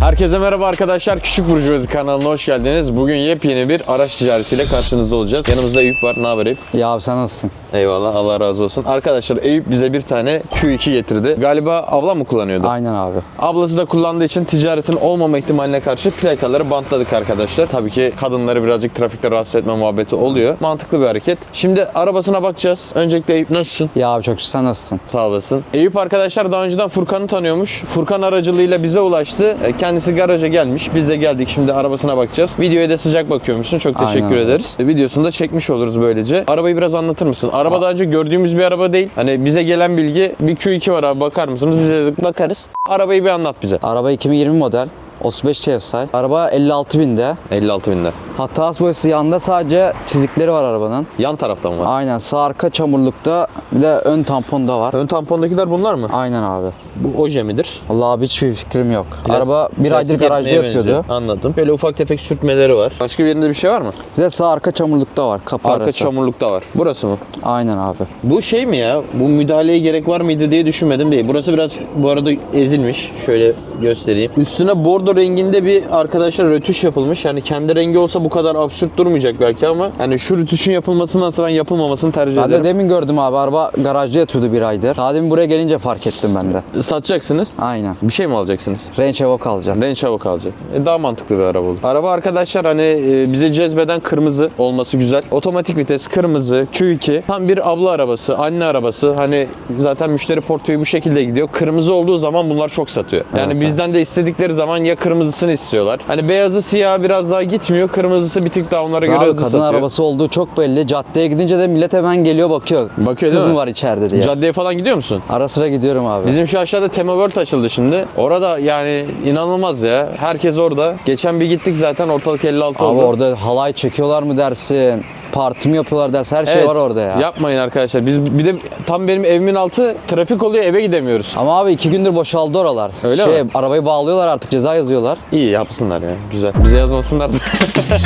Herkese merhaba arkadaşlar. Küçük Burjuvazi kanalına hoş geldiniz. Bugün yepyeni bir araç ticaretiyle karşınızda olacağız. Yanımızda Eyüp var. Ne haber Eyüp? Ya abi sen nasılsın? Eyvallah. Allah razı olsun. Arkadaşlar Eyüp bize bir tane Q2 getirdi. Galiba ablam mı kullanıyordu? Aynen abi. Ablası da kullandığı için ticaretin olmama ihtimaline karşı plakaları bantladık arkadaşlar. Tabii ki kadınları birazcık trafikte rahatsız etme muhabbeti oluyor. Mantıklı bir hareket. Şimdi arabasına bakacağız. Öncelikle Eyüp nasılsın? Ya abi çok şükür sen nasılsın? Sağ olasın. Eyüp arkadaşlar daha önceden Furkan'ı tanıyormuş. Furkan aracılığıyla bize ulaştı. E, Kendisi garaja gelmiş. Biz de geldik şimdi arabasına bakacağız. Videoya da sıcak bakıyormuşsun. Çok teşekkür Aynen ederiz. E, Videosunu da çekmiş oluruz böylece. Arabayı biraz anlatır mısın? Araba daha önce gördüğümüz bir araba değil. Hani bize gelen bilgi bir Q2 var abi bakar mısınız? Biz de dedik bakarız. Arabayı bir anlat bize. Araba 2020 model. 35 TSI. Araba 56 binde. 56 binden. Hatta boyası yanında sadece çizikleri var arabanın. Yan tarafta mı var? Aynen sağ arka çamurlukta bir de ön tamponda var. Ön tampondakiler bunlar mı? Aynen abi. Bu oje midir? Allah abi hiçbir fikrim yok. Plas- Araba bir aydır garajda yatıyordu. benziyor. Anladım. Böyle ufak tefek sürtmeleri var. Başka bir yerinde bir şey var mı? Bir de sağ arka çamurlukta var. Kapı Arka arası. çamurlukta var. Burası mı? Aynen abi. Bu şey mi ya? Bu müdahaleye gerek var mıydı diye düşünmedim değil. Burası biraz bu arada ezilmiş. Şöyle göstereyim. Üstüne bordo renginde bir arkadaşlar rötuş yapılmış. Yani kendi rengi olsa bu kadar absürt durmayacak belki ama hani şu rötuşun yapılmasındansa ben yapılmamasını tercih Ben de ederim. demin gördüm abi. Araba garajda yatıyordu bir aydır. Daha demin buraya gelince fark ettim ben de. Satacaksınız. Aynen. Bir şey mi alacaksınız? Range Evoque alacağım. Range Havoc alacak. E, daha mantıklı bir araba oldu. Araba arkadaşlar hani e, bize cezbeden kırmızı olması güzel. Otomatik vites kırmızı Q2. Tam bir abla arabası, anne arabası. Hani zaten müşteri portföyü bu şekilde gidiyor. Kırmızı olduğu zaman bunlar çok satıyor. Yani Evet, bizden de istedikleri zaman ya kırmızısını istiyorlar. Hani beyazı siyah biraz daha gitmiyor. Kırmızısı bir tık daha onlara göre Abi hızlı kadın satıyor. arabası olduğu çok belli. Caddeye gidince de millet hemen geliyor bakıyor. Bakıyor Kız değil mi? mı var içeride diye. Caddeye falan gidiyor musun? Ara sıra gidiyorum abi. Bizim şu aşağıda Tema World açıldı şimdi. Orada yani inanılmaz ya. Herkes orada. Geçen bir gittik zaten ortalık 56 Abi oldu. orada halay çekiyorlar mı dersin? Parti mi yapıyorlar dersin? Her şey Evet, var orada ya. Yapmayın arkadaşlar. Biz bir de tam benim evimin altı trafik oluyor eve gidemiyoruz. Ama abi iki gündür boşaldı oralar. Öyle şey, mi? Arabayı bağlıyorlar artık ceza yazıyorlar. İyi yapsınlar ya. Güzel. Bize yazmasınlar da.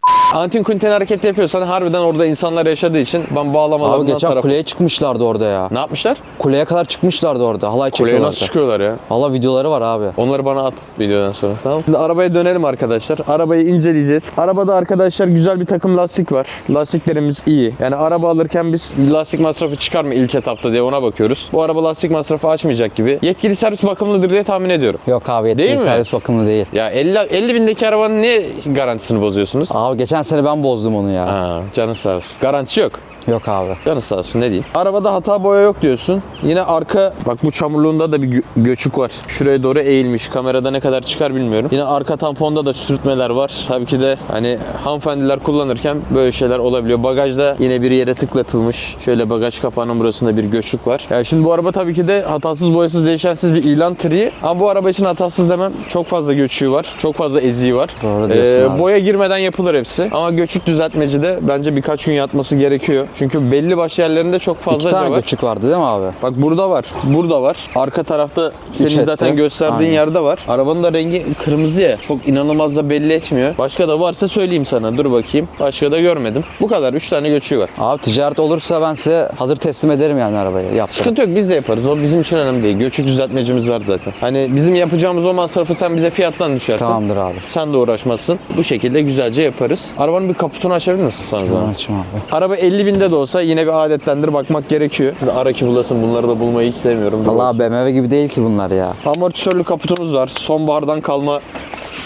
Antin Kunten hareket yapıyorsan harbiden orada insanlar yaşadığı için ben bağlamalarından Abi geçen tarafım. kuleye çıkmışlardı orada ya. Ne yapmışlar? Kuleye kadar çıkmışlardı orada. Halay Kuleye çekiyorlardı. nasıl çıkıyorlar ya? Valla videoları var abi. Onları bana at videodan sonra. Tamam. Şimdi arabaya dönelim arkadaşlar. Arabayı inceleyeceğiz. Arabada arkadaşlar güzel bir takım lastik var. Lastiklerimiz iyi. Yani araba alırken biz lastik masrafı çıkar mı ilk etapta diye ona bakıyoruz. Bu araba lastik masrafı açmayacak gibi. Yetkili servis bakımlıdır diye tahmin ediyorum. Yok abi yetkili Değil mi? servis bakımlı değil. Ya 50, 50 bindeki arabanın niye garantisini bozuyorsunuz? Abi geçen sene ben bozdum onu ya. Ha, canı sağ olsun. Garantisi yok. Yok abi. Canı sağ olsun ne diyeyim. Arabada hata boya yok diyorsun. Yine arka bak bu çamurluğunda da bir gö- göçük var. Şuraya doğru eğilmiş. Kamerada ne kadar çıkar bilmiyorum. Yine arka tamponda da sürtmeler var. Tabii ki de hani hanımefendiler kullanırken böyle şeyler olabiliyor. Bagajda yine bir yere tıklatılmış. Şöyle bagaj kapağının burasında bir göçük var. Yani şimdi bu araba tabii ki de hatasız boyasız değişensiz bir ilan triği. Ama bu araba için hatasız demem. Çok fazla göçüğü var. Çok fazla eziği var. Doğru diyorsun abi. boya girmeden yapılır hepsi. Ama göçük düzeltmeci de bence birkaç gün yatması gerekiyor. Çünkü belli başlı yerlerinde çok İki fazlaca tane var. göçük vardı değil mi abi? Bak burada var, burada var. Arka tarafta senin Üç zaten etti. gösterdiğin Aynen. yerde var. Arabanın da rengi kırmızı ya. Çok inanılmaz da belli etmiyor. Başka da varsa söyleyeyim sana. Dur bakayım. Başka da görmedim. Bu kadar. 3 tane göçüğü var. Abi ticaret olursa ben size hazır teslim ederim yani arabayı. Yaptım. Sıkıntı yok biz de yaparız. O bizim için önemli değil. Göçük düzeltmecimiz var zaten. Hani bizim yapacağımız o masrafı sen bize fiyattan düşersin. Tamamdır abi. Sen de uğraşmazsın. Bu şekilde güzelce yaparız. Arabanın bir kaputunu açabilir misin sana zaman? Açayım abi. Araba 50 binde de olsa yine bir adetlendir bakmak gerekiyor. Şimdi ara ki bulasın bunları da bulmayı hiç sevmiyorum. Allah BMW gibi değil ki bunlar ya. Amortisörlü kaputumuz var. Sonbahardan kalma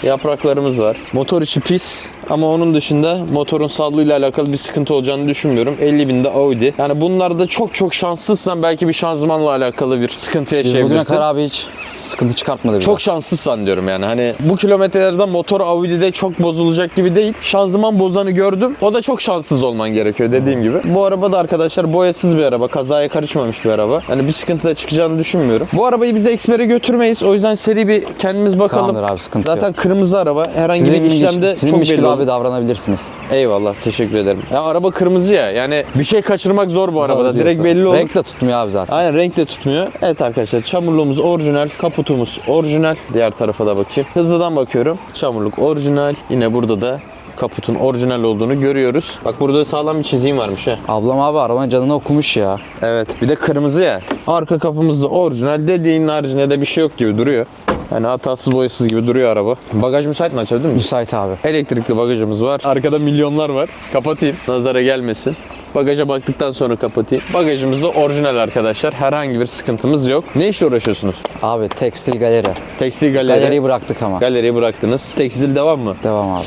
yapraklarımız var. Motor içi pis ama onun dışında motorun sağlığıyla alakalı bir sıkıntı olacağını düşünmüyorum. 50 binde Audi. Yani bunlarda çok çok şanssızsan belki bir şanzımanla alakalı bir sıkıntı Biz bugüne yaşayabilirsin. kadar abi hiç sıkıntı çıkartmadı. Çok şanssızsan diyorum yani hani bu kilometrelerde motor Audi'de çok bozulacak gibi değil. Şanzıman bozanı gördüm. O da çok şanssız olman gerekiyor dediğim gibi. Bu araba da arkadaşlar boyasız bir araba. Kazaya karışmamış bir araba. Hani bir sıkıntı da çıkacağını düşünmüyorum. Bu arabayı bize ekspere götürmeyiz. O yüzden seri bir kendimiz bakalım. Tamamdır abi, sıkıntı Zaten yok. kırmızı araba. Herhangi bir Sizinmiş- işlemde çok belli olur. abi davranabilirsiniz. Eyvallah teşekkür ederim. Ya araba kırmızı ya. Yani bir şey kaçırmak zor bu arabada. Doğru Direkt diyorsun. belli olur. Renk de tutmuyor abi zaten. Aynen renk de tutmuyor. Evet arkadaşlar çamurluğumuz orijinal, kaputumuz orijinal. Diğer tarafa da bakayım. Hızlıdan bakıyorum. Çamurluk orijinal. Yine burada da kaputun orijinal olduğunu görüyoruz. Bak burada sağlam bir çizeyim varmış ha. Ablam abi arabanın canını okumuş ya. Evet bir de kırmızı ya. Arka kapımızda orijinal dediğin haricinde de bir şey yok gibi duruyor. Yani hatasız boyasız gibi duruyor araba. Bagaj müsait mi açabilir miyim? Müsait abi. Elektrikli bagajımız var. Arkada milyonlar var. Kapatayım. Nazara gelmesin. Bagaja baktıktan sonra kapatayım. Bagajımız da orijinal arkadaşlar. Herhangi bir sıkıntımız yok. Ne işle uğraşıyorsunuz? Abi tekstil galeri. Tekstil galeri. Galeriyi bıraktık ama. Galeriyi bıraktınız. Tekstil devam mı? Devam abi.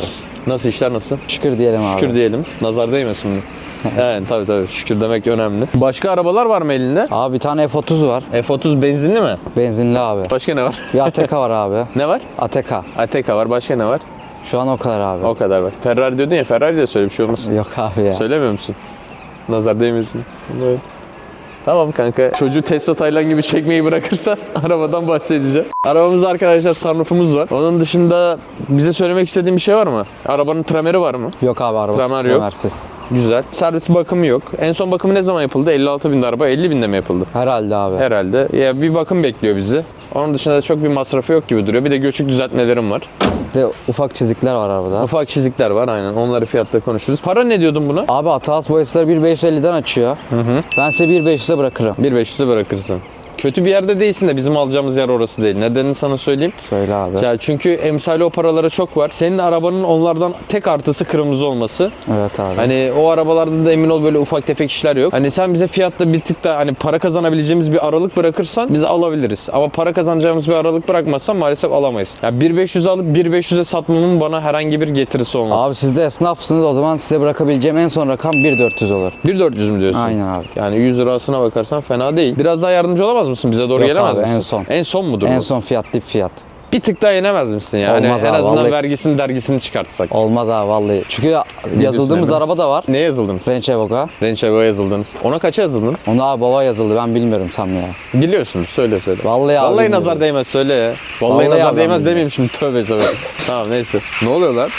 Nasıl işler nasıl? Şükür diyelim abi. Şükür diyelim. Nazar değmesin mi? evet tabii tabii. Şükür demek önemli. Başka arabalar var mı elinde? Abi bir tane F30 var. F30 benzinli mi? Benzinli abi. Başka ne var? Bir ATK var abi. ne var? ATK. Ateca var. Başka ne var? Şu an o kadar abi. O kadar var. Ferrari diyordun ya. Ferrari de söyle bir şey olmaz. Yok abi ya. Söylemiyor musun? Nazar değmesin. Evet. Tamam kanka. Çocuğu Tesla Taylan gibi çekmeyi bırakırsan arabadan bahsedeceğim. Arabamızda arkadaşlar sunroofumuz var. Onun dışında bize söylemek istediğin bir şey var mı? Arabanın trameri var mı? Yok abi araba. Tramer yok. tramersiz. Güzel. Servis bakımı yok. En son bakımı ne zaman yapıldı? 56 binde araba 50 binde mi yapıldı? Herhalde abi. Herhalde. Ya bir bakım bekliyor bizi. Onun dışında da çok bir masrafı yok gibi duruyor. Bir de göçük düzeltmelerim var. Bir de ufak çizikler var arabada. Ufak çizikler var aynen. Onları fiyatta konuşuruz. Para ne diyordun buna? Abi Atas boyasıları 1550'den açıyor. Ben size 1500'e bırakırım. 1500'e bırakırsın. Kötü bir yerde değilsin de bizim alacağımız yer orası değil. Nedenini sana söyleyeyim. Söyle abi. Ya çünkü emsali o paralara çok var. Senin arabanın onlardan tek artısı kırmızı olması. Evet abi. Hani o arabalarda da emin ol böyle ufak tefek işler yok. Hani sen bize fiyatta bir tık da hani para kazanabileceğimiz bir aralık bırakırsan biz alabiliriz. Ama para kazanacağımız bir aralık bırakmazsan maalesef alamayız. Ya 1500 alıp 1500'e satmamın bana herhangi bir getirisi olmaz. Abi siz de esnafsınız o zaman size bırakabileceğim en son rakam 1400 olur. 1400 mü diyorsun? Aynen abi. Yani 100 lirasına bakarsan fena değil. Biraz daha yardımcı olamaz mısın? Bize doğru Yok gelemez abi, misin? en son. En son mudur En bu? son fiyat dip fiyat. Bir tık daha yenemez misin yani? Olmaz en abi, azından vallahi. vergisini dergisini çıkartsak. Olmaz abi vallahi. Çünkü yazıldığımız araba da var. Neye yazıldınız? Range Evoque'a. Range Rover'a yazıldınız. Ona kaça yazıldınız? Onda abi baba yazıldı ben bilmiyorum tam ya. Biliyorsunuz söyle söyle. Vallahi abi Vallahi bilmiyorum. nazar değmez söyle ya. Vallahi, Vallahi nazar abi değmez bilmiyorum. demeyeyim şimdi tövbe tövbe. tamam neyse. Ne oluyor lan?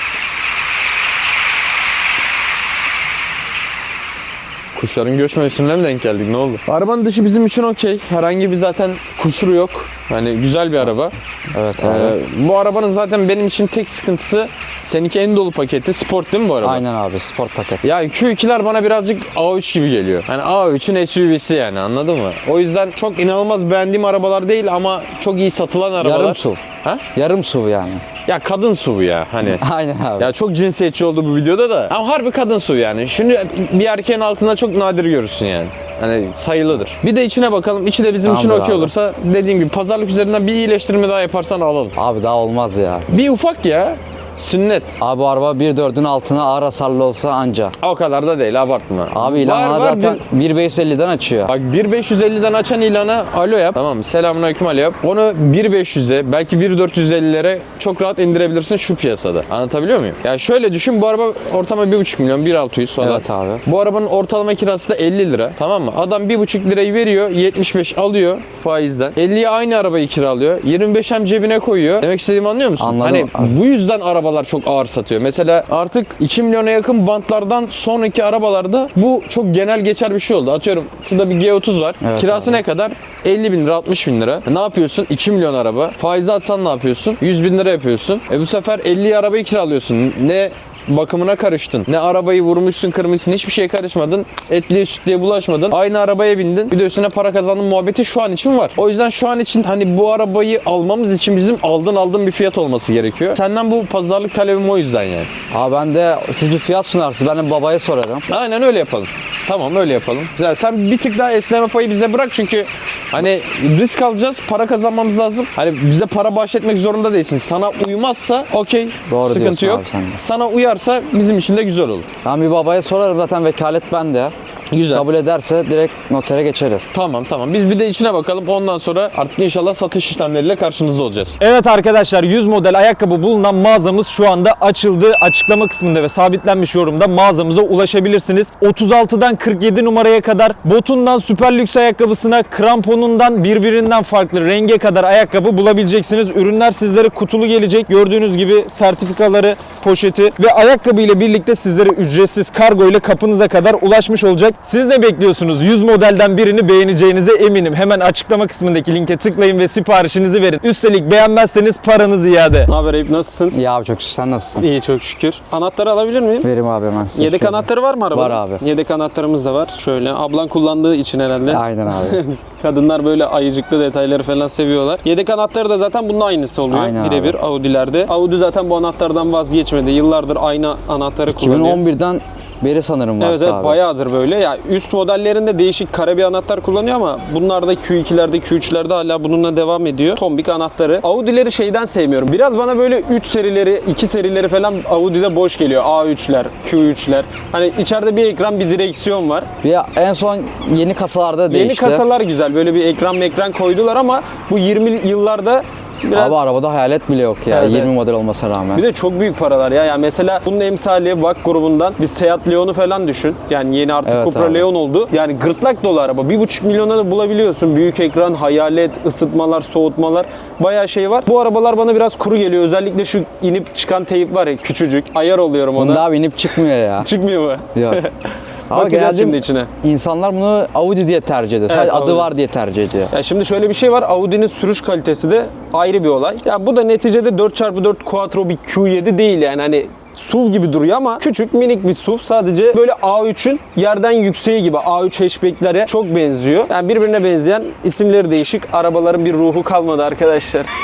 Kuşların göç mevsimine mi denk geldik ne oldu? Arabanın dışı bizim için okey. Herhangi bir zaten kusuru yok. Hani güzel bir araba. Evet abi. Ee, bu arabanın zaten benim için tek sıkıntısı seninki en dolu paketi. Sport değil mi bu araba? Aynen abi sport paket. Ya Q2'ler bana birazcık A3 gibi geliyor. Hani A3'ün SUV'si yani anladın mı? O yüzden çok inanılmaz beğendiğim arabalar değil ama çok iyi satılan arabalar. Yarım SUV. Ha? Yarım SUV yani. Ya kadın SUV ya hani. Aynen abi. Ya çok cinsiyetçi oldu bu videoda da. Ama harbi kadın SUV yani. Şunu bir erkeğin altında çok nadir görürsün yani. Hani sayılıdır. Bir de içine bakalım. İçi de bizim için okey abi. olursa dediğim gibi pazarlık üzerinden bir iyileştirme daha yaparsan alalım. Abi daha olmaz ya. Bir ufak ya. Sünnet. Abi araba 1.4'ün altına ağır hasarlı olsa anca. O kadar da değil abartma. Abi ilan Var, var, zaten bir- 1.550'den açıyor. Bak 1550'den açan ilana alo yap. Tamam mı? Selamünaleyküm alo yap. Onu 1500'e belki 1450'lere çok rahat indirebilirsin şu piyasada. Anlatabiliyor muyum? Ya şöyle düşün bu araba ortama 1,5 milyon 1.600 falan. Evet abi. Bu arabanın ortalama kirası da 50 lira. Tamam mı? Adam 1,5 lirayı veriyor 75 alıyor faizden. 50'ye aynı arabayı kiralıyor. 25 hem cebine koyuyor. Demek istediğimi anlıyor musun? Anladım. Hani Abi. bu yüzden arabalar çok ağır satıyor. Mesela artık 2 milyona yakın bantlardan sonraki arabalarda bu çok genel geçer bir şey oldu. Atıyorum şurada bir G30 var. Evet Kirası abi. ne kadar? 50 bin lira 60 bin lira. Ne yapıyorsun? 2 milyon araba. Faizi atsan ne yapıyorsun? 100 bin lira yapıyorsun. E bu sefer 50 arabayı kiralıyorsun. Ne bakımına karıştın. Ne arabayı vurmuşsun, kırmışsın. Hiçbir şeye karışmadın. Etliye sütlüye bulaşmadın. Aynı arabaya bindin. Bir de üstüne para kazandın muhabbeti şu an için var. O yüzden şu an için hani bu arabayı almamız için bizim aldın aldın bir fiyat olması gerekiyor. Senden bu pazarlık talebim o yüzden yani. Abi ben de siz bir fiyat sunarsınız. Ben de babaya sorarım. Aynen öyle yapalım. Tamam öyle yapalım. Güzel. Sen bir tık daha esneme payı bize bırak çünkü hani risk alacağız, para kazanmamız lazım. Hani bize para bahşetmek zorunda değilsin. Sana uymazsa okey, Doğru sıkıntı diyorsun yok. abi sen de. Sana uyarsa bizim için de güzel olur. Ben bir babaya sorarım zaten vekalet bende. Güzel. Kabul ederse direkt notere geçeriz. Tamam tamam. Biz bir de içine bakalım. Ondan sonra artık inşallah satış işlemleriyle karşınızda olacağız. Evet arkadaşlar 100 model ayakkabı bulunan mağazamız şu anda açıldı. Açıklama kısmında ve sabitlenmiş yorumda mağazamıza ulaşabilirsiniz. 36'dan 47 numaraya kadar botundan süper lüks ayakkabısına kramponundan birbirinden farklı renge kadar ayakkabı bulabileceksiniz. Ürünler sizlere kutulu gelecek. Gördüğünüz gibi sertifikaları, poşeti ve ayakkabı ile birlikte sizlere ücretsiz kargo ile kapınıza kadar ulaşmış olacak. Siz ne bekliyorsunuz? 100 modelden birini beğeneceğinize eminim. Hemen açıklama kısmındaki linke tıklayın ve siparişinizi verin. Üstelik beğenmezseniz paranız iade. Ne haber Eyüp nasılsın? İyi abi çok şükür. Sen nasılsın? İyi çok şükür. Anahtarı alabilir miyim? Verim abi hemen. Yedek şöyle. anahtarı var mı arabada? Var abi. Yedek anahtarımız da var. Şöyle ablan kullandığı için herhalde. Aynen abi. Kadınlar böyle ayıcıklı detayları falan seviyorlar. Yedek anahtarı da zaten bunun aynısı oluyor. Aynen. Birebir Audi'lerde. Audi zaten bu anahtardan vazgeçmedi. Yıllardır aynı anahtarı kullanıyor. 2011'den beri sanırım varsa Evet evet abi. bayağıdır böyle. Ya üst modellerinde değişik kare bir anahtar kullanıyor ama bunlarda Q2'lerde Q3'lerde hala bununla devam ediyor. Tombik anahtarı. Audi'leri şeyden sevmiyorum. Biraz bana böyle 3 serileri, 2 serileri falan Audi'de boş geliyor. A3'ler, Q3'ler. Hani içeride bir ekran, bir direksiyon var. Bir en son yeni kasalarda değişti. Yeni kasalar güzel. Böyle bir ekran ekran koydular ama bu 20 yıllarda biraz Abi arabada hayalet bile yok ya. Evet, 20 evet. model olmasına rağmen. Bir de çok büyük paralar ya. Yani mesela bunun emsali VAK grubundan bir Seat Leon'u falan düşün. Yani yeni artık Evet Cupra abi. Leon oldu. Yani gırtlak dolu araba. 1,5 milyona da bulabiliyorsun. Büyük ekran, hayalet, ısıtmalar, soğutmalar. Bayağı şey var. Bu arabalar bana biraz kuru geliyor. Özellikle şu inip çıkan teyip var ya küçücük. Ayar oluyorum ona. Bunda abi inip çıkmıyor ya. Çıkmıyor mu? Yok. Ama Bakacağız şimdi içine. insanlar bunu Audi diye tercih ediyor. Sadece Evet, adı Audi. var diye tercih ediyor. Ya şimdi şöyle bir şey var. Audi'nin sürüş kalitesi de ayrı bir olay. Ya bu da neticede 4x4 Quattro bir Q7 değil yani hani SUV gibi duruyor ama küçük minik bir SUV sadece böyle A3'ün yerden yükseği gibi A3 hatchback'lere çok benziyor. Yani birbirine benzeyen isimleri değişik arabaların bir ruhu kalmadı arkadaşlar.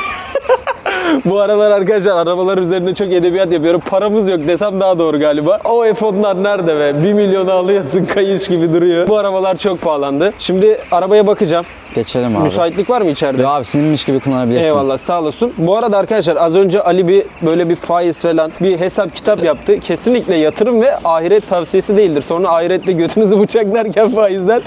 Bu aralar arkadaşlar arabalar üzerinde çok edebiyat yapıyorum. Paramız yok desem daha doğru galiba. O F10'lar nerede be? 1 milyonu alıyorsun kayış gibi duruyor. Bu arabalar çok pahalandı. Şimdi arabaya bakacağım. Geçelim abi. Müsaitlik var mı içeride? Yok abi sizinmiş gibi kullanabilirsin. Eyvallah sağ olasın. Bu arada arkadaşlar az önce Ali bir böyle bir faiz falan bir hesap kitap yaptı. Kesinlikle yatırım ve ahiret tavsiyesi değildir. Sonra ahirette götünüzü bıçaklarken faizden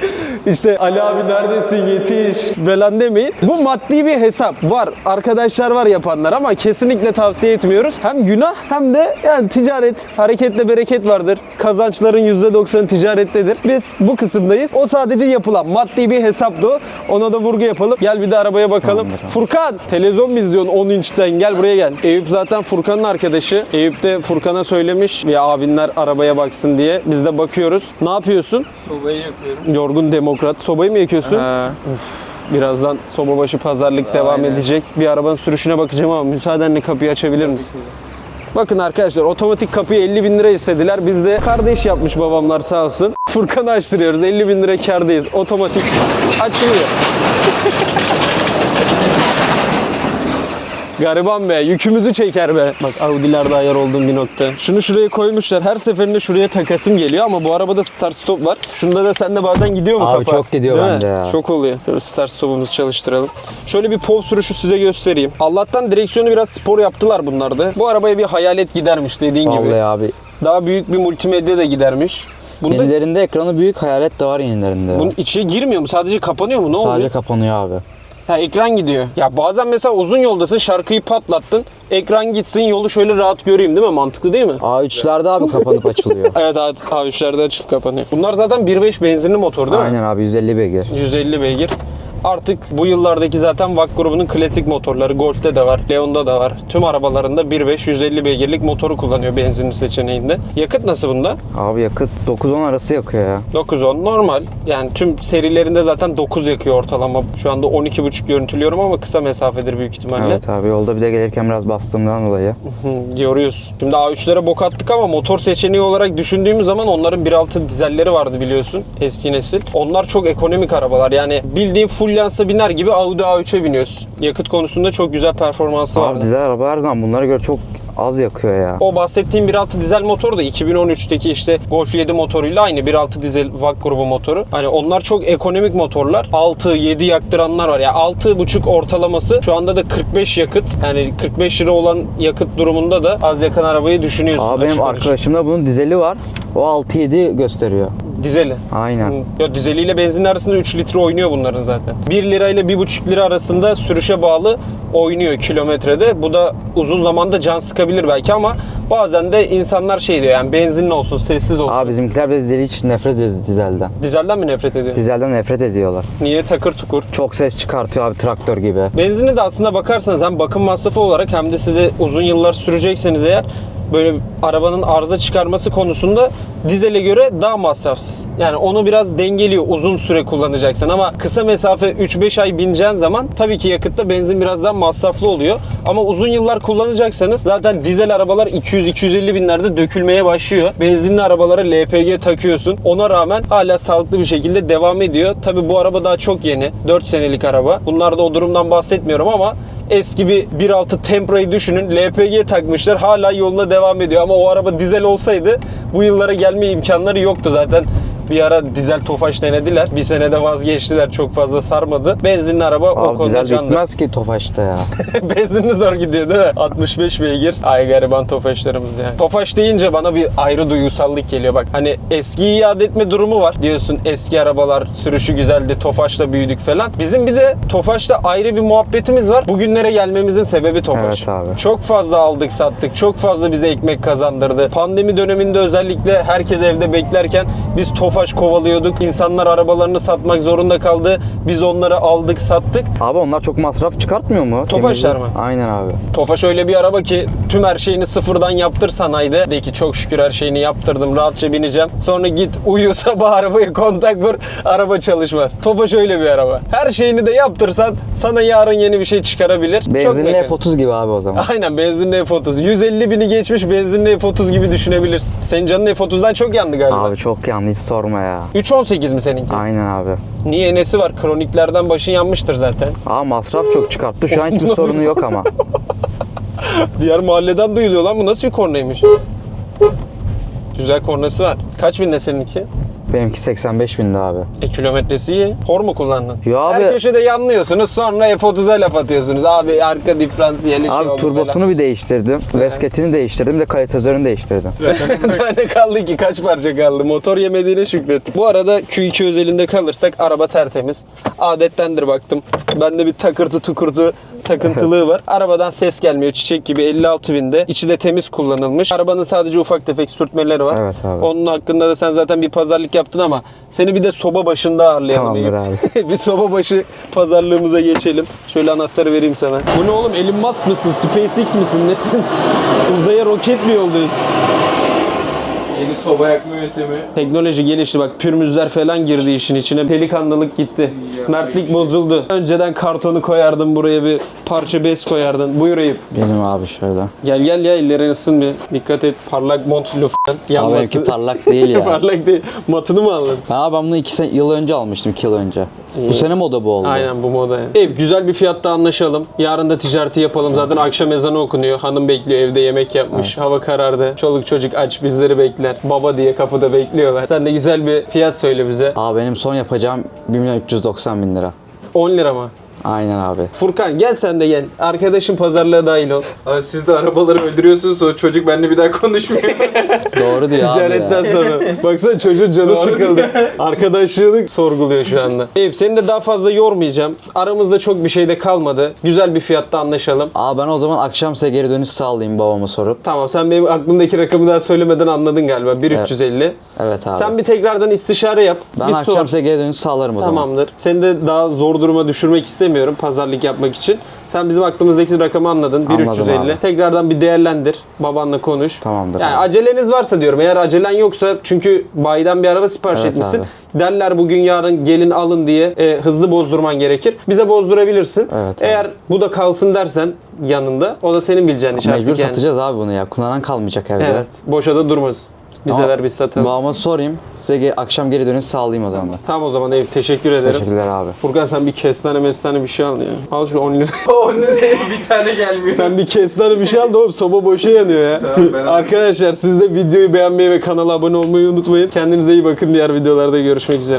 işte Ali abi neredesin yetiş falan demeyin. Bu maddi bir hesap var. Arkadaşlar var yapanlar ama kesinlikle tavsiye etmiyoruz. Hem günah hem de yani ticaret, hareketle bereket vardır. Kazançların %90'ı ticarettedir. Biz bu kısımdayız. O sadece yapılan maddi bir hesaptı o. Ona da vurgu yapalım. Gel bir de arabaya bakalım. Tamamdır abi. Furkan televizyon mu izliyorsun 10 inçten gel buraya gel. Eyüp zaten Furkan'ın arkadaşı. Eyüp de Furkan'a söylemiş ya abinler arabaya baksın diye. Biz de bakıyoruz. Ne yapıyorsun? Sobayı yakıyorum. Yorgun demokrat. Sobayı mı yakıyorsun? Birazdan soba başı pazarlık devam edecek. Bir arabanın sürüşüne bakacağım ama müsaadenle kapıyı açabilir misin? Bakın arkadaşlar otomatik kapıyı 50 bin lira istediler. Biz de kardeş yapmış babamlar sağ olsun. Furkan'ı açtırıyoruz. 50 bin lira kardayız. Otomatik açılıyor. Gariban be, yükümüzü çeker be. Bak Audi'lerde ayar olduğum bir nokta. Şunu şuraya koymuşlar. Her seferinde şuraya takasım geliyor ama bu arabada start stop var. Şunda da sende bazen gidiyor mu Abi kafa? çok gidiyor Değil mi? bende ya. Çok oluyor. Şöyle start stopumuzu çalıştıralım. Şöyle bir pov sürüşü size göstereyim. Allah'tan direksiyonu biraz spor yaptılar bunlarda. Bu arabaya bir hayalet gidermiş dediğin gibi. Vallahi abi. Daha büyük bir multimedya da gidermiş. Bunda Yenilerinde ekranı büyük hayalet de var yenilerinde. bunun içine girmiyor mu? Sadece kapanıyor mu? Ne Sadece oluyor? kapanıyor abi. Ha ekran gidiyor. Ya bazen mesela uzun yoldasın şarkıyı patlattın. Ekran gitsin yolu şöyle rahat göreyim değil mi? Mantıklı değil mi? A3'lerde abi kapanıp açılıyor. Evet evet A3'lerde açılıp kapanıyor. Bunlar zaten 1.5 benzinli motor değil mi? Aynen abi 150 beygir. 150 beygir. Artık bu yıllardaki zaten VAK grubunun klasik motorları Golf'te de var, Leon'da da var. Tüm arabalarında 1.5 150 beygirlik motoru kullanıyor benzinli seçeneğinde. Yakıt nasıl bunda? Abi yakıt 9-10 arası yakıyor ya. 910 normal. Yani tüm serilerinde zaten 9 yakıyor ortalama. Şu anda 12.5 görüntülüyorum ama kısa mesafedir büyük ihtimalle. Evet abi yolda bir de gelirken biraz bastığımdan dolayı. Yoruyorsun. Şimdi A3'lere bok attık ama motor seçeneği olarak düşündüğümüz zaman onların 1.6 dizelleri vardı biliyorsun eski nesil. Onlar çok ekonomik arabalar. Yani bildiğin full lansa biner gibi Audi A3'e biniyorsun. Yakıt konusunda çok güzel performansı Abi vardı. dizel araba her zaman bunlara göre çok az yakıyor ya. O bahsettiğim 1.6 dizel motor da 2013'teki işte Golf 7 motoruyla aynı 1.6 dizel VAK grubu motoru. Hani onlar çok ekonomik motorlar. 6-7 yaktıranlar var. Yani 6.5 ortalaması şu anda da 45 yakıt. Yani 45 lira olan yakıt durumunda da az yakan arabayı düşünüyorsun. Abi benim arkadaşımda bunun dizeli var. O 6-7 gösteriyor. Dizeli. Aynen. Ya dizeliyle benzin arasında 3 litre oynuyor bunların zaten. 1 lira ile 1,5 lira arasında sürüşe bağlı oynuyor kilometrede. Bu da uzun zamanda can sıkabilir belki ama bazen de insanlar şey diyor yani benzinli olsun, sessiz olsun. Abi bizimkiler de dizeli hiç nefret ediyor dizelden. Dizelden mi nefret ediyor? Dizelden nefret ediyorlar. Niye takır tukur? Çok ses çıkartıyor abi traktör gibi. Benzini de aslında bakarsanız hem bakım masrafı olarak hem de size uzun yıllar sürecekseniz eğer böyle arabanın arıza çıkarması konusunda dizele göre daha masrafsız. Yani onu biraz dengeliyor uzun süre kullanacaksın ama kısa mesafe 3-5 ay bineceğin zaman tabii ki yakıtta benzin biraz daha masraflı oluyor. Ama uzun yıllar kullanacaksanız zaten dizel arabalar 200-250 binlerde dökülmeye başlıyor. Benzinli arabalara LPG takıyorsun. Ona rağmen hala sağlıklı bir şekilde devam ediyor. Tabii bu araba daha çok yeni. 4 senelik araba. Bunlarda o durumdan bahsetmiyorum ama eski bir 1.6 Tempra'yı düşünün. LPG takmışlar. Hala yoluna devam ediyor. Ama o araba dizel olsaydı bu yıllara gelme imkanları yoktu zaten. Bir ara dizel tofaş denediler. Bir senede vazgeçtiler. Çok fazla sarmadı. Benzinli araba o Abi konuda güzel canlı. bitmez ki Tofaş'ta ya. Benzinli zor gidiyor değil mi? 65 beygir. Ay gariban Tofaşlarımız yani. Tofaş deyince bana bir ayrı duygusallık geliyor. Bak hani eskiyi iade etme durumu var. Diyorsun eski arabalar sürüşü güzeldi. Tofaş'la büyüdük falan. Bizim bir de Tofaş'ta ayrı bir muhabbetimiz var. Bugünlere gelmemizin sebebi Tofaş. Evet abi. Çok fazla aldık sattık. Çok fazla bize ekmek kazandırdı. Pandemi döneminde özellikle herkes evde beklerken biz Tofaş kovalıyorduk. İnsanlar arabalarını satmak zorunda kaldı. Biz onları aldık sattık. Abi onlar çok masraf çıkartmıyor mu? Tofaşlar mı? Aynen abi. Tofaş öyle bir araba ki tüm her şeyini sıfırdan yaptır sanayide. De ki çok şükür her şeyini yaptırdım rahatça bineceğim. Sonra git uyu sabah arabaya kontak vur araba çalışmaz. Tofaş öyle bir araba. Her şeyini de yaptırsan sana yarın yeni bir şey çıkarabilir. Benzinli yakın. F30 gibi abi o zaman. Aynen benzinli F30. 150 bini geçmiş benzinli F30 gibi düşünebilirsin. Senin canın F30'dan çok yandı galiba. Abi çok yanlış sorma ya. 3.18 mi seninki? Aynen abi. Niye nesi var? Kroniklerden başın yanmıştır zaten. Aa masraf çok çıkarttı. Şu an hiçbir sorunu yok ama. Diğer mahalleden duyuluyor lan bu nasıl bir kornaymış? Güzel kornası var. Kaç binde seninki? Benimki 85 bindi abi. E kilometresi iyi. Hor mu kullandın? Her abi- köşede yanlıyorsunuz sonra F30'a laf atıyorsunuz. Abi arka diferansiyeli şey Abi oldu turbosunu bir değiştirdim. Vesketini değiştirdim. Bir de kalitizörünü değiştirdim. falan. tane kaldı ki kaç parça kaldı. Motor yemediğine şükret. Bu arada Q2 özelinde kalırsak araba tertemiz. Adettendir baktım. Bende bir takırtı tukurtu takıntılığı var. Arabadan ses gelmiyor. Çiçek gibi 56 binde. İçi de temiz kullanılmış. Arabanın sadece ufak tefek sürtmeleri var. Evet abi. Onun hakkında da sen zaten bir pazarlık yaptın ama seni bir de soba başında ağırlayalım. Tamamdır Eyüp. bir soba başı pazarlığımıza geçelim. Şöyle anahtarı vereyim sana. Bu ne oğlum? Elon Musk mısın? SpaceX misin? Nesin? Uzaya roket mi yolluyorsun? Yeni soba yakma yöntemi. Teknoloji gelişti bak pürmüzler falan girdi işin içine. Delikanlılık gitti. Mertlik bozuldu. Önceden kartonu koyardın buraya bir parça bez koyardın. Buyur Eyüp. Benim abi şöyle. Gel gel ya ellerin ısın bir. Dikkat et. Parlak montlu falan. Abi Yanması. benimki parlak değil ya. Parlak değil. Matını mı aldın? Ha ben bunu 2 sene, yıl önce almıştım 2 yıl önce. Bu sene moda bu oldu. Aynen bu moda. yani. Eyüp güzel bir fiyatta anlaşalım. Yarın da ticareti yapalım. Zaten akşam ezanı okunuyor. Hanım bekliyor evde yemek yapmış. Hava karardı. Çoluk çocuk aç bizleri bekler. Baba diye kapıda bekliyorlar. Sen de güzel bir fiyat söyle bize. Aa benim son yapacağım 1 milyon 390 bin lira. 10 lira mı? Aynen abi. Furkan gel sen de gel. Arkadaşın pazarlığa dahil ol. Abi siz de arabaları öldürüyorsunuz o çocuk benimle bir daha konuşmuyor. Doğru diyor abi Ticaretten sonra. Baksana çocuğun canı sıkıldı. Arkadaşlığını sorguluyor şu anda. Eyüp seni de daha fazla yormayacağım. Aramızda çok bir şey de kalmadı. Güzel bir fiyatta anlaşalım. Aa ben o zaman akşam size geri dönüş sağlayayım babama sorup. Tamam sen benim aklımdaki rakamı daha söylemeden anladın galiba. 1350. Evet abi. Sen bir tekrardan istişare yap. ben bir akşam sor. size geri dönüş sağlarım o zaman. Tamamdır. Seni de daha zor duruma düşürmek istemiyorum pazarlık yapmak için. Sen bizim aklımızdaki rakamı anladın. Anladım 1350. abi. Tekrardan bir değerlendir. Babanla konuş. Tamamdır Yani abi. aceleniz varsa diyorum. Eğer acelen yoksa çünkü bayiden bir araba sipariş Evet etmişsin. abi. Derler bugün yarın gelin alın diye e, hızlı bozdurman gerekir. Bize bozdurabilirsin. Evet abi. Eğer bu da kalsın dersen yanında o da senin bileceğin iş Mecbur artık yani. satacağız abi bunu ya. Kullanan kalmayacak evde. Evet. Boşa da durmasın. Bize Ama ver biz satalım. Babama sorayım. Size ge- akşam geri dönüş sağlayayım o zaman. da. Tamam o zaman Eyüp teşekkür ederim. Teşekkürler abi. Furkan sen bir kestane mestane bir şey al ya. Al şu 10 lira. 10 liraya bir tane gelmiyor. sen bir kestane bir şey al da oğlum soba boşa yanıyor ya. Tamam, ben alayım. Arkadaşlar siz de videoyu beğenmeyi ve kanala abone olmayı unutmayın. Kendinize iyi bakın. Diğer videolarda görüşmek üzere.